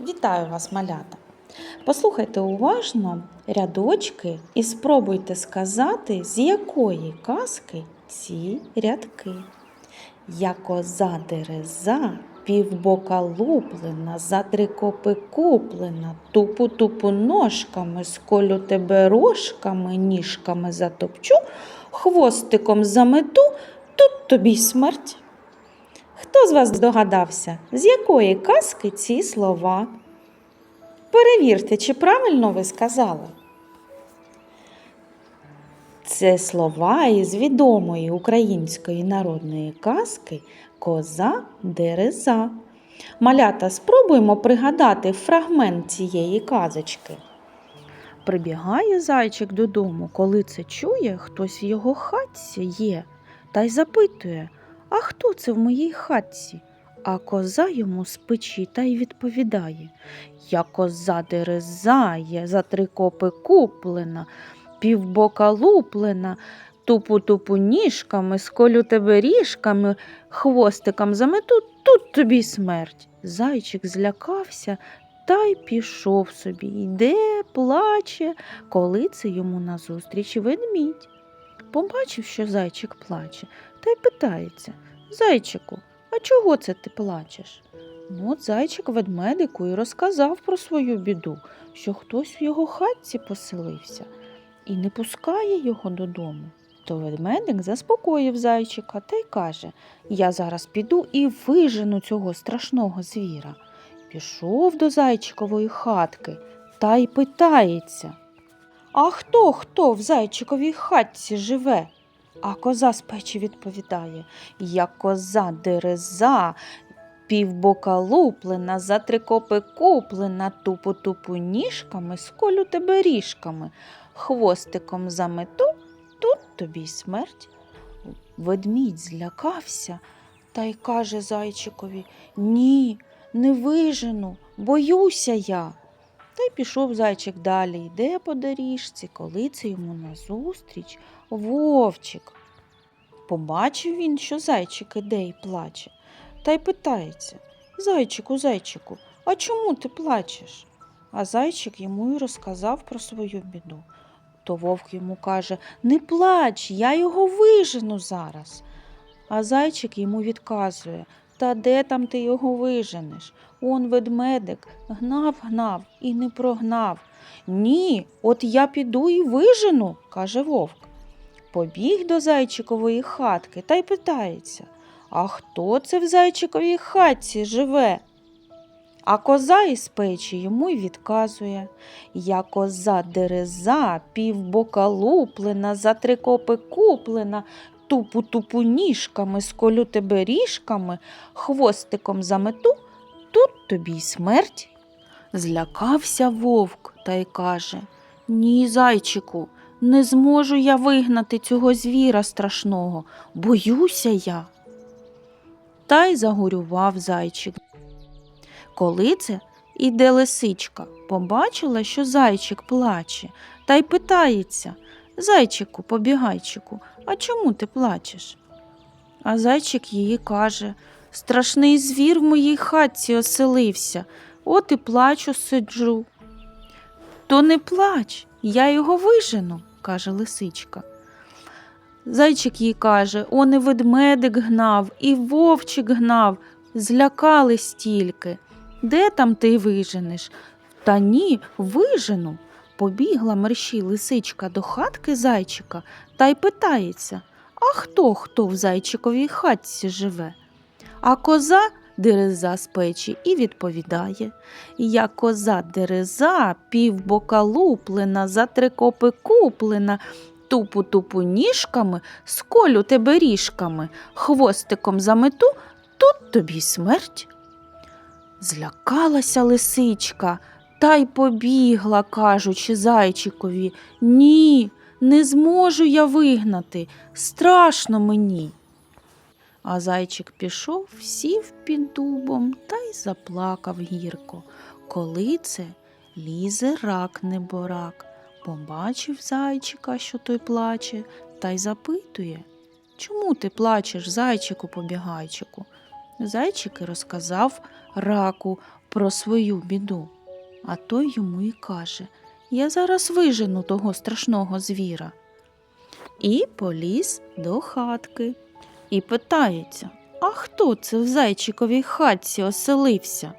Вітаю вас, малята! Послухайте уважно рядочки і спробуйте сказати, з якої казки ці рядки. Я коза дереза, півбока луплена, за три копи куплена, тупу-тупу ножками, сколю тебе рожками, ніжками затопчу, хвостиком замету, тут тобі смерть. Хто з вас здогадався, з якої казки ці слова? Перевірте, чи правильно ви сказали. Це слова із відомої української народної казки Коза Дереза. Малята, спробуємо пригадати фрагмент цієї казочки. Прибігає зайчик додому, коли це чує, хтось в його хатці є, та й запитує, а хто це в моїй хатці? А коза йому з печі та й відповідає Я коза дереза є, за три копи куплена, півбока луплена, тупу-тупу ніжками, сколю тебе ріжками, хвостиком замету, тут тобі смерть. Зайчик злякався та й пішов собі. Йде, плаче, коли це йому назустріч ведмідь. Побачив, що зайчик плаче, та й питається Зайчику, а чого це ти плачеш? Ну, от зайчик ведмедику і розказав про свою біду, що хтось в його хатці поселився і не пускає його додому. То ведмедик заспокоїв зайчика та й каже Я зараз піду і вижену цього страшного звіра. Пішов до зайчикової хатки та й питається. А хто хто в зайчиковій хатці живе? А коза з печі відповідає Я коза дереза, півбока луплена, за три копи куплена, тупу-тупу ніжками, сколю тебе ріжками, хвостиком замету, тут тобі й смерть. Ведмідь злякався та й каже зайчикові Ні, не вижену, боюся я. Та й пішов зайчик далі, йде по доріжці, коли це йому назустріч вовчик. Побачив він, що зайчик іде і плаче, та й питається Зайчику, зайчику, а чому ти плачеш? А зайчик йому й розказав про свою біду. То вовк йому каже Не плач, я його вижену зараз. А зайчик йому відказує Та де там ти його виженеш? Он ведмедик гнав, гнав і не прогнав. Ні, от я піду і вижену, каже вовк. Побіг до зайчикової хатки та й питається А хто це в зайчиковій хатці живе? А коза із печі йому й відказує Я коза дереза, півбока луплена, за три копи куплена, тупу-тупу ніжками, сколю тебе ріжками, хвостиком замету, тут тобі й смерть. Злякався вовк та й каже Ні, зайчику, не зможу я вигнати цього звіра страшного, боюся я. Та й загорював зайчик. Коли це іде лисичка, побачила, що зайчик плаче, та й питається Зайчику, побігайчику, а чому ти плачеш? А зайчик їй каже Страшний звір в моїй хатці оселився, от і плачу сиджу. То не плач, я його вижену, каже лисичка. Зайчик їй каже, он і ведмедик гнав, і вовчик гнав, злякались тільки. Де там ти виженеш? Та ні, вижену. Побігла мерщій лисичка до хатки зайчика та й питається А хто хто в зайчиковій хатці живе? А коза дереза з печі і відповідає Я коза дереза, півбока луплена, за три копи куплена, тупу-тупу ніжками, сколю тебе ріжками, хвостиком замету, тут тобі смерть. Злякалася лисичка та й побігла, кажучи зайчикові Ні, не зможу я вигнати, страшно мені. А зайчик пішов, сів під дубом та й заплакав гірко. Коли це лізе рак неборак, побачив зайчика, що той плаче, та й запитує, чому ти плачеш, зайчику побігайчику? Зайчик і розказав раку про свою біду. А той йому і каже Я зараз вижену того страшного звіра. І поліз до хатки. І питається, а хто це в зайчиковій хатці оселився?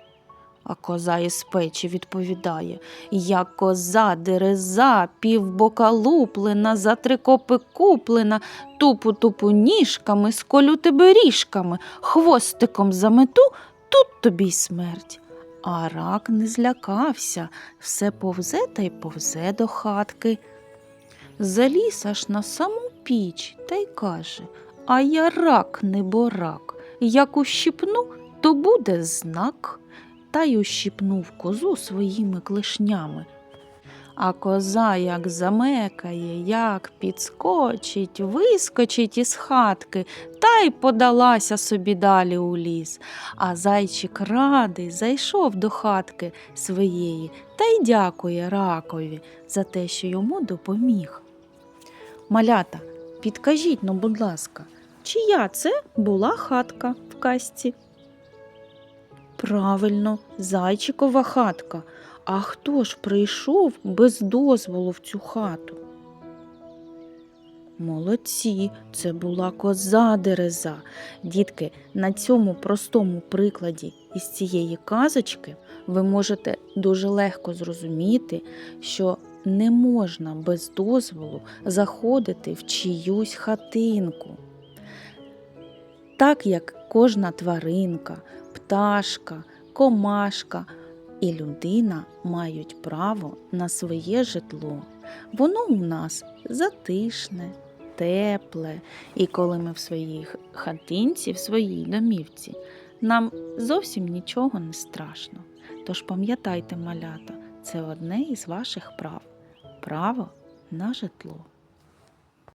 А коза із печі відповідає Я коза дереза, півбока луплена, за три копи куплена, тупу тупу ніжками, сколю тебе ріжками, хвостиком замету, тут тобі й смерть. А рак не злякався, все повзе та й повзе до хатки. Заліз аж на саму піч та й каже А я рак не борак, як ущипну, то буде знак. Та й ущипнув козу своїми клешнями. А коза як замекає, як підскочить, вискочить із хатки та й подалася собі далі у ліс. А зайчик радий зайшов до хатки своєї та й дякує ракові за те, що йому допоміг. Малята, підкажіть, ну, будь ласка, чия це була хатка в казці? Правильно, зайчикова хатка. А хто ж прийшов без дозволу в цю хату? Молодці, це була коза дереза. Дітки, на цьому простому прикладі із цієї казочки ви можете дуже легко зрозуміти, що не можна без дозволу заходити в чиюсь хатинку. Так як кожна тваринка, пташка, комашка і людина мають право на своє житло. Воно у нас затишне, тепле, і коли ми в своїй хатинці, в своїй домівці, нам зовсім нічого не страшно. Тож пам'ятайте, малята, це одне із ваших прав право на житло.